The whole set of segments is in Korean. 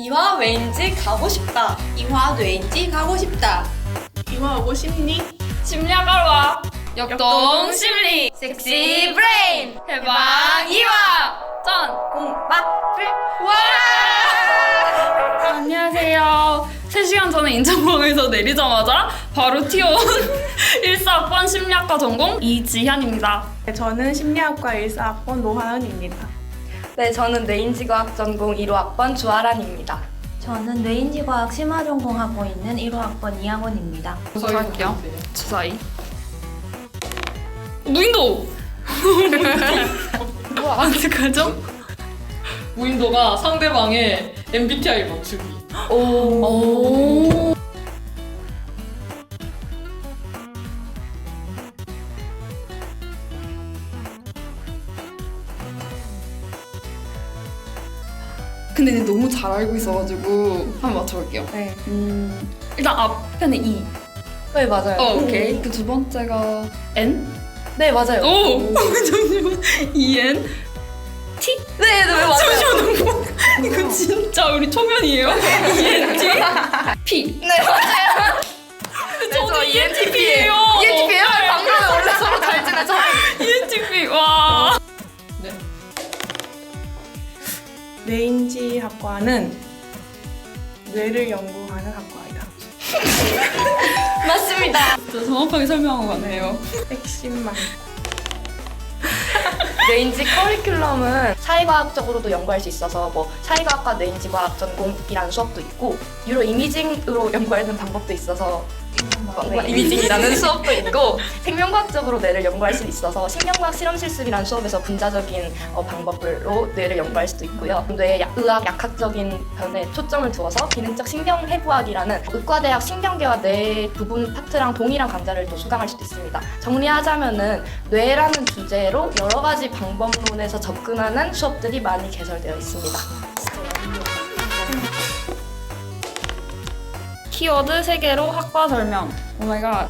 이화 왠지 가고 싶다. 이화 왠지 가고 싶다. 이화 오고 싶니? 심리학과로 와. 역동 심리. 섹시 브레인 해방 이화. 전 공박을 와! 안녕하세요. 3시간 전에 인천공에서 내리자마자 바로 튀어온 1사학번 심리학과 전공 이지현입니다. 네, 저는 심리학과 1사학번 노하은입니다. 네, 저는 뇌인지과학 전공 1호 학번 주아란입니다. 저는 뇌인지과학 심화 전공하고 있는 1호 학번 이학원입니다. 할게요. 주사위. 무인도! 뭐 어떡하죠? 무인도가 상대방의 MBTI 맞추기. 오. 근데 이제 너무 잘 알고 있어가지고 한번 맞춰볼게요. 네. 음, 일단 앞에는 E. 네 맞아요. 어, 오케이. 그 두 번째가 N? 네 맞아요. 오! 잠시만. E, N? T? 네, 네 맞아요. 잠시만. 이거 진짜 우리 초면이에요? E, 뇌인지학과는 뇌를 연구하는 학과이다. 맞습니다. 진짜 정확하게 설명한 것 같네요. 핵심만. 뇌인지 커리큘럼은 사회과학적으로도 연구할 수 있어서 뭐 사회과학과 뇌인지과학 전공이라는 수업도 있고 유로 이미징으로 연구하는 방법도 있어서 뭐 이미징이라는 수업도 있고 생명과학적으로 뇌를 연구할 수 있어서 신경과학 실험 실습이라는 수업에서 분자적인 어, 방법으로 뇌를 연구할 수도 있고요. 뇌의 약- 의학 약학적인 변에 초점을 두어서 기능적 신경 해부학이라는 의과대학 신경계와 뇌 부분 파트랑 동일한 강좌를 또 수강할 수도 있습니다. 정리하자면은 뇌라는 주제로 여러 가지 방법론에서 접근하는 수업들이 많이 개설되어 있습니다. 키워드 3개로 학과 설명. 오마이갓.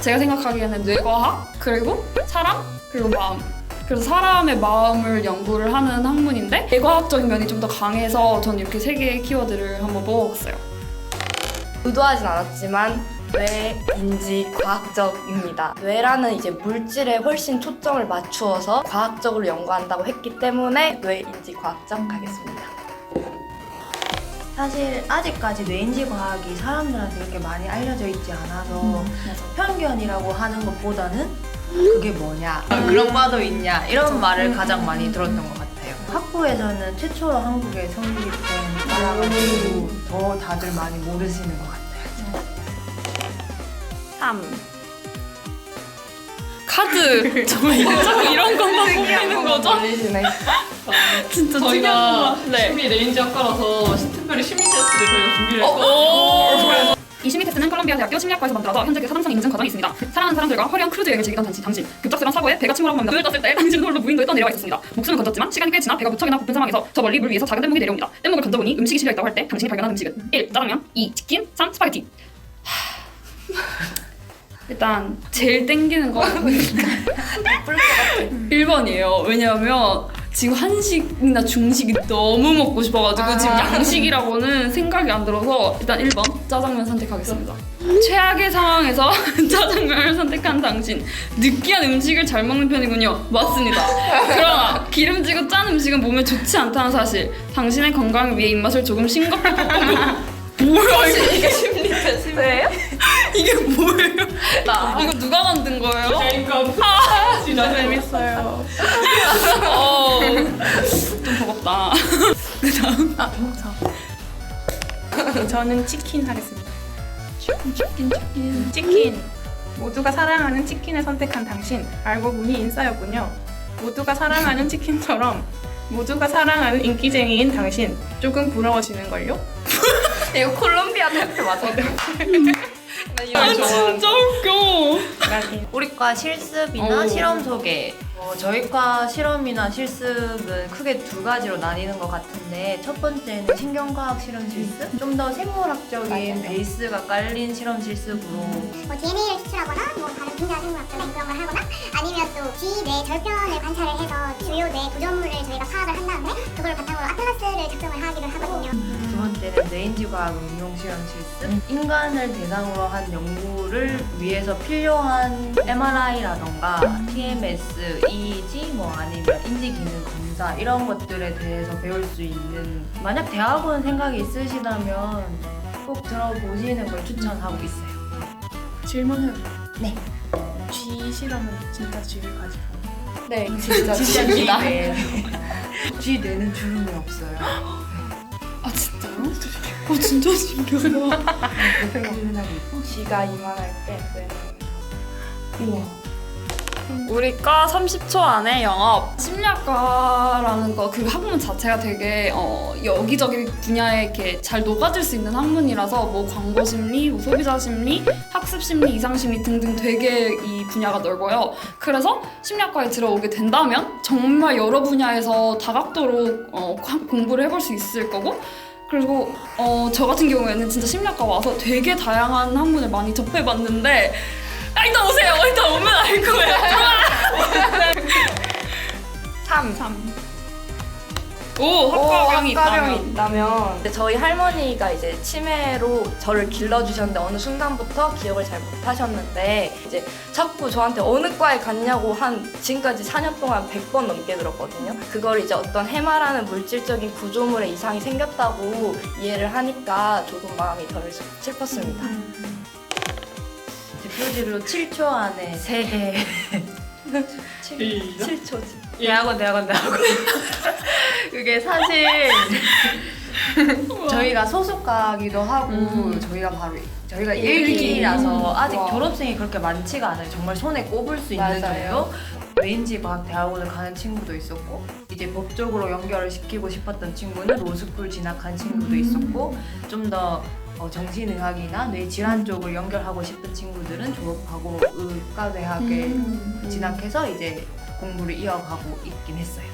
제가 생각하기에는 뇌과학, 그리고 사람, 그리고 마음. 그래서 사람의 마음을 연구를 하는 학문인데 뇌과학적인 면이 좀 더 강해서 저는 이렇게 세 개의 키워드를 한번 뽑아봤어요. 의도하진 않았지만 뇌인지 과학적입니다. 뇌라는 이제 물질에 훨씬 초점을 맞추어서 과학적으로 연구한다고 했기 때문에 뇌인지 과학적 가겠습니다. 사실 아직까지 뇌인지 과학이 사람들한테 그렇게 많이 알려져 있지 않아서 편견이라고 하는 것보다는 그게 뭐냐 그런 과도 있냐 이런 말을 가장 많이 들었던 것 같아요. 학부에서는 최초로 한국에 성립된 과라가지고 더 다들 많이 모르시는 것 같아요. 3. 카드. 자꾸 이런 것만 뽑히는 거죠? 들리시네. 진짜 저희가 특이한. 네. 심리 레인지 학과라서 특별히 심리 테스트를 저희가 준비를 했어요. 오! 이 심리 테스트는 콜롬비아 대학교 심리학과에서 만들어져 현재 그 사람성 인증 과정이 있습니다. 사랑하는 사람들과 화려한 크루즈 여행을 즐기던 당신, 당신. 급작스런 사고에 배가 침몰하고 맙니다. 눈을 떴을 때 당신은 홀로 무인도에 떠내려와 있었습니다. 목숨은 건졌지만 시간이 꽤 지나 배가 무척이나 고픈 상황에서 저 멀리 물 위에서 작은 뗏목이 내려옵니다. 뗏목을 건져보니 음식이 실려 있다고 할 때 당신이 발견한 음식은 1. 짜장면 2. 치킨 3. 스파게티 하... 일단 제일 땡기는 건 1번이에요. 왜냐하면 지금 한식이나 중식이 너무 먹고 싶어가지고 지금 양식이라고는 생각이 안 들어서 일단 1번 짜장면 선택하겠습니다. 최악의 상황에서 짜장면을 선택한 당신 느끼한 음식을 잘 먹는 편이군요. 맞습니다. 그러나 기름지고 짠 음식은 몸에 좋지 않다는 사실 당신의 건강을 위해 입맛을 조금 싱겁게 볶고 뭐야 이거 이게 심리 테스트예요? 이게 뭐예요? 이거 누가 만든 거예요? 그러니까 진짜 재밌어요. 어, 좀 버겁다. 아, 먹자. 저는 치킨 하겠습니다. 치킨 치킨. 치킨. 모두가 사랑하는 치킨을 선택한 당신. 알고 보니 인싸였군요. 모두가 사랑하는 치킨처럼 모두가 사랑하는 인기쟁이인 당신. 조금 부러워지는걸요? 이거 콜롬비아 대표 맞아요? 아 진짜 웃겨. 약간 이- 우리 과 실습이나 오. 실험 소개. 어, 저희과 실험이나 실습은 크게 두 가지로 나뉘는 것 같은데 첫 번째는 신경과학 실험 실습, 좀 더 생물학적인 베이스가 깔린 실험 실습으로. 뭐 DNA를 추출하거나 뭐 다른 빈자 생물학적인 그런 걸 하거나 아니면 또 뒤뇌 절편을 관찰을 해서 주요 뇌 구조물을 저희가 파악을 한 다음에 그걸 바탕으로 아틀라스를 작성을 하기를 하거든요. 두 뇌인지 과학 응용 실험 실습, 인간을 대상으로 한 연구를 위해서 필요한 MRI라던가 TMS, EEG, 뭐 아니면 인지 기능 검사 이런 것들에 대해서 배울 수 있는 만약 대학원 생각이 있으시다면 꼭 들어보시는 걸 추천하고 있어요. 질문은 네. G 실험은 진짜 G를 가지고 네, 진짜 진짜 G입니다. G네. G 뇌는 주름이 없어요. 아 진짜요? 어 진짜 신기하다. 생각하고 G가 이만할 때 네. 우 리 과 30초 안에 영업 심리학과라는 거 그 학문 자체가 되게 어, 여기저기 분야에 이렇게 잘 녹아들 수 있는 학문이라서 뭐 광고 심리, 뭐 소비자 심리, 학습 심리, 이상 심리 등등 되게 이 분야가 넓어요. 그래서 심리학과에 들어오게 된다면 정말 여러 분야에서 다각도로 어, 과- 공부를 해볼 수 있을 거고 그리고 어, 저 같은 경우에는 진짜 심리학과 와서 되게 다양한 학문을 많이 접해봤는데 아, 일단 오세요. 일단 오면 알 거예요. 3. 3. 오, 학과병이 있다면. 있다면 근데 저희 할머니가 이제 치매로 저를 길러주셨는데 어느 순간부터 기억을 잘 못하셨는데 이제 자꾸 저한테 어느 과에 갔냐고 한 지금까지 4년 동안 100번 넘게 들었거든요. 그걸 이제 어떤 해마라는 물질적인 구조물에 이상이 생겼다고 이해를 하니까 조금 마음이 덜 슬펐습니다. 대표지로 7초 안에 세개 시작. 7초지. 대학원 대학원 대학원 그게 사실 저희가 소속가기도 하고 저희가 바로 저희가 일기라서 아직 와. 졸업생이 그렇게 많지가 않아요 정말 손에 꼽을 수 있는 맞아요. 정도 왠지 과학 대학원을 가는 친구도 있었고 이제 법적으로 연결을 시키고 싶었던 친구는 로스쿨 진학한 친구도 있었고 좀 더 어, 정신의학이나 뇌질환 쪽을 연결하고 싶은 친구들은 졸업하고 의과대학에 진학해서 이제 공부를 이어가고 있긴 했어요.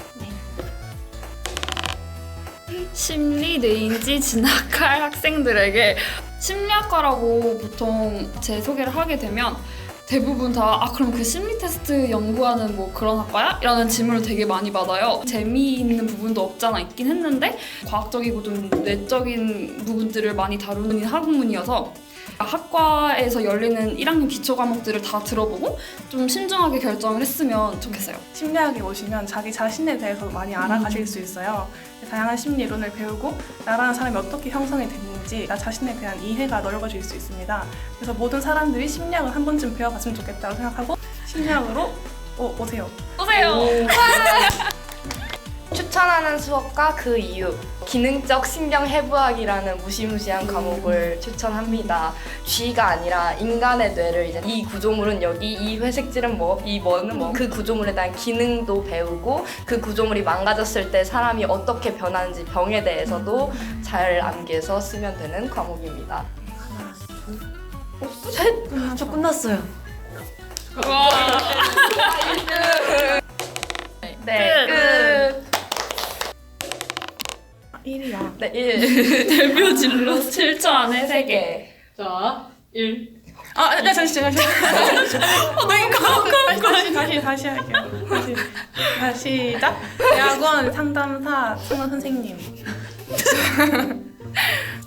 심리 뇌인지 진학할 학생들에게 심리학과라고 보통 제 소개를 하게 되면 대부분 다 아 그럼 그 심리 테스트 연구하는 뭐 그런 학과야? 이라는 질문을 되게 많이 받아요. 재미있는 부분도 없잖아 있긴 했는데 과학적이고 좀 내적인 부분들을 많이 다루는 학문이어서 학과에서 열리는 1학년 기초 과목들을 다 들어보고 좀 신중하게 결정을 했으면 좋겠어요. 심리학에 오시면 자기 자신에 대해서 많이 알아가실 수 있어요. 다양한 심리 이론을 배우고 나라는 사람이 어떻게 형성이 됐는지 나 자신에 대한 이해가 넓어질 수 있습니다. 그래서 모든 사람들이 심리학을 한 번쯤 배워봤으면 좋겠다고 생각하고 심리학으로 오, 오세요. 오세요. 추천하는 수업과 그 이유 기능적 신경 해부학이라는 무시무시한 과목을 추천합니다. G가 아니라 인간의 뇌를 이제 이 구조물은 여기, 이 회색질은 뭐, 이 뭐는 뭐 그 구조물에 대한 기능도 배우고 그 구조물이 망가졌을 때 사람이 어떻게 변하는지 병에 대해서도 잘 암기해서 쓰면 되는 과목입니다. 저 끝났어요. 와. 네, 끝. 끝. 1이야. 네, 1. 대표 진로 7초 안에 3개. 자, 1. 아, 네, 잠시, 잠시. 어, 다시, 다시, 다시, 다시 할게요. 다시, 다시 시작. 대학원 상담사 상담 선생님.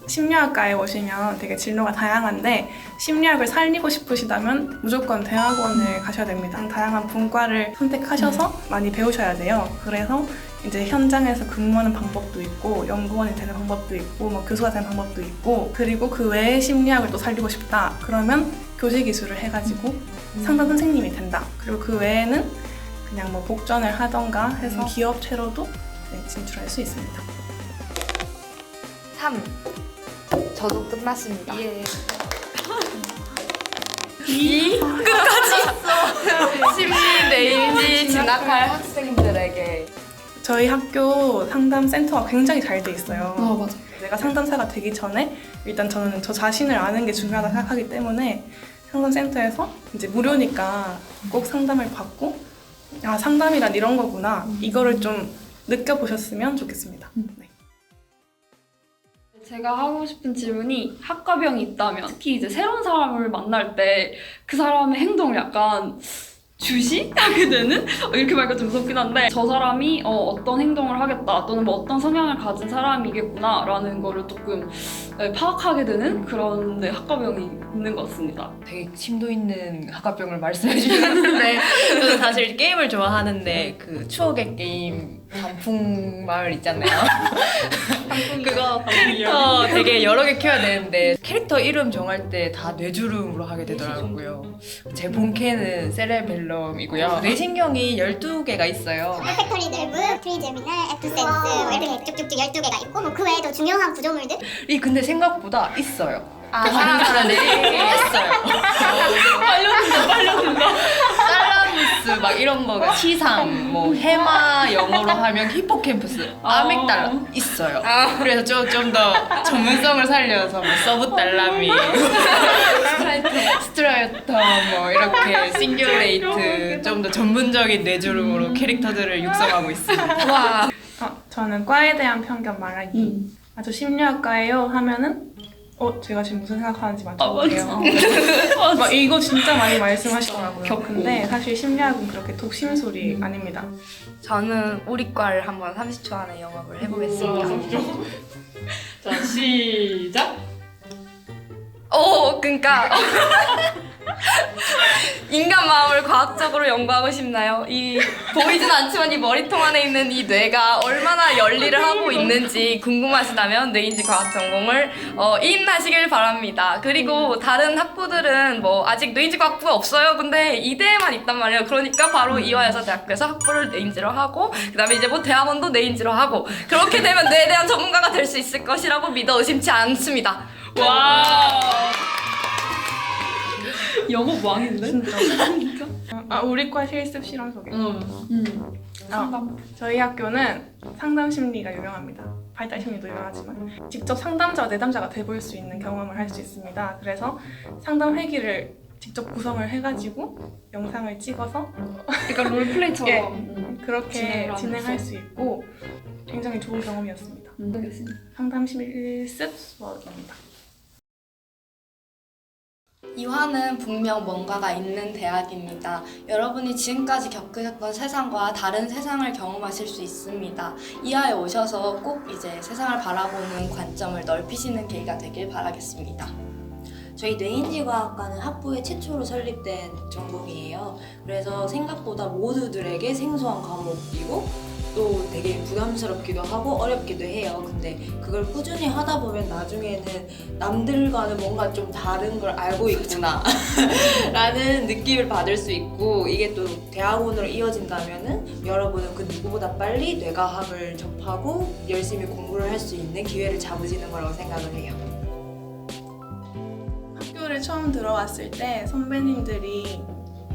심리학과에 오시면 되게 진로가 다양한데 심리학을 살리고 싶으시다면 무조건 대학원을 가셔야 됩니다. 다양한 분과를 선택하셔서 많이 배우셔야 돼요. 그래서 이제 현장에서 근무하는 방법도 있고 연구원이 되는 방법도 있고 뭐 교수가 되는 방법도 있고 그리고 그 외에 심리학을 또 살리고 싶다 그러면 교직 기술을 해가지고 상담 선생님이 된다 그리고 그 외에는 그냥 뭐 복전을 하던가 해서 기업체로도 네, 진출할 수 있습니다. 3. 저도 끝났습니다. 예. 심리 내인지 진학할 학생들에게 저희 학교 상담 센터가 굉장히 잘 돼 있어요. 아 맞아. 내가 상담사가 되기 전에 일단 저는 저 자신을 아는 게 중요하다 생각하기 때문에 상담 센터에서 이제 무료니까 꼭 상담을 받고 아 상담이란 이런 거구나 이거를 좀 느껴보셨으면 좋겠습니다. 네. 제가 하고 싶은 질문이 학과병이 있다면 특히 이제 새로운 사람을 만날 때 그 사람의 행동을 약간 주시 하게 되는 어, 이렇게 말하기가 좀 무섭긴 한데 저 사람이 어, 떤 행동을 하겠다 또는 뭐 어떤 성향을 가진 사람이겠구나 라는 거를 조금 네, 파악하게 되는 그런 네, 학과병이 있는 것 같습니다. 되게 심도 있는 학과병을 말씀해 주셨는데 저는 사실 게임을 좋아하는데 그 추억의 게임 단풍 마을 있잖아요. 그거 캐릭터 되게 여러 개 키워야 되는데 캐릭터 이름 정할 때 다 뇌주름으로 하게 되더라고요. 제 본캐는 세레벨럼이고요. 뇌신경이 12개가 있어요. 팩토리 넬브, 트리제미널, 에프센스 뭐 이렇게 쭉쭉쭉 12개가 있고 뭐 그 외에도 중요한 구조물들 이 근데 생각보다 있어요. 아, 다른 사람들이 했어요. 빨려든다, 빨려든다. 살라무스 막 이런 거, 치상, 뭐 해마 영어로 하면 히포캠프스, 아믹달라 있어요. 그래서 좀좀더 전문성을 살려서 뭐 서브 달라미, 스트라이터 뭐 이렇게 싱귤레이트 좀 더 전문적인 뇌주름으로 캐릭터들을 육성하고 있습니다. 와 어, 저는 과에 대한 편견 말하기. 아, 저 심리학과예요 하면은 어, 제가 지금 무슨 생각하는지 맞춰볼게요. 막 이거 진짜 많이 말씀하시더라고요. 근데 사실 심리학은 그렇게 독심술이 아닙니다. 저는 우리과를 한번 30초 안에 영업을 해보겠습니다. 자 시작. 오, 그러니까 인간 마음을 과학적으로 연구하고 싶나요? 이 보이진 않지만 이 머리통 안에 있는 이 뇌가 얼마나 열일을 하고 있는지 궁금하시다면 뇌인지 과학 전공을 어, 인하시길 바랍니다. 그리고 다른 학부들은 뭐 아직 뇌인지 과학부가 없어요. 근데 이대에만 있단 말이에요. 그러니까 바로 이화여자 대학교에서 학부를 뇌인지로 하고 그다음에 이제 뭐 대학원도 뇌인지로 하고 그렇게 되면 뇌에 대한 전문가가 될 수 있을 것이라고 믿어 의심치 않습니다. 와 영업 왕인데? 진짜. 아, 우리 과 실습 실험 소개. 음. 아, 저희 학교는 상담 심리가 유명합니다. 발달 심리도 유명하지만 직접 상담자와 내담자가 돼볼 수 있는 경험을 할 수 있습니다. 그래서 상담 회기를 직접 구성을 해가지고 영상을 찍어서 그러니까 롤플레이처럼 예. 음. 그렇게 진행을 진행할 하면서. 수 있고 굉장히 좋은 경험이었습니다. 음, 알겠습니다. 상담 실습 수업입니다. 이화는 분명 뭔가가 있는 대학입니다. 여러분이 지금까지 겪으셨던 세상과 다른 세상을 경험하실 수 있습니다. 이화에 오셔서 꼭 이제 세상을 바라보는 관점을 넓히시는 계기가 되길 바라겠습니다. 저희 뇌인지과학과는 학부에 최초로 설립된 전공이에요. 그래서 생각보다 모두들에게 생소한 과목이고 또 되게 부담스럽기도 하고 어렵기도 해요. 근데 그걸 꾸준히 하다 보면 나중에는 남들과는 뭔가 좀 다른 걸 알고 있구나 라는 느낌을 받을 수 있고 이게 또 대학원으로 이어진다면은 여러분은 그 누구보다 빨리 뇌과학을 접하고 열심히 공부를 할 수 있는 기회를 잡으시는 거라고 생각을 해요. 학교를 처음 들어왔을 때 선배님들이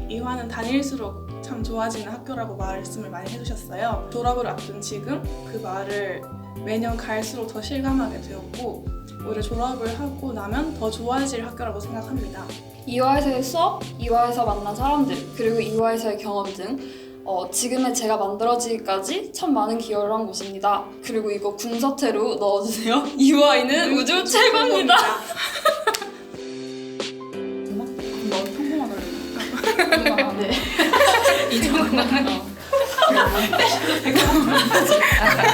이화는 다닐수록 참 좋아지는 학교라고 말씀을 많이 해주셨어요. 졸업을 앞둔 지금 그 말을 매년 갈수록 더 실감하게 되었고 오히려 졸업을 하고 나면 더 좋아질 학교라고 생각합니다. 이화에서의 수업, 이화에서 만난 사람들, 그리고 이화에서의 경험 등 어, 지금의 제가 만들어지기까지 참 많은 기여를 한 곳입니다. 그리고 이거 군사태로 넣어주세요. 이화이는 우주 최고입니다. 이 정도만.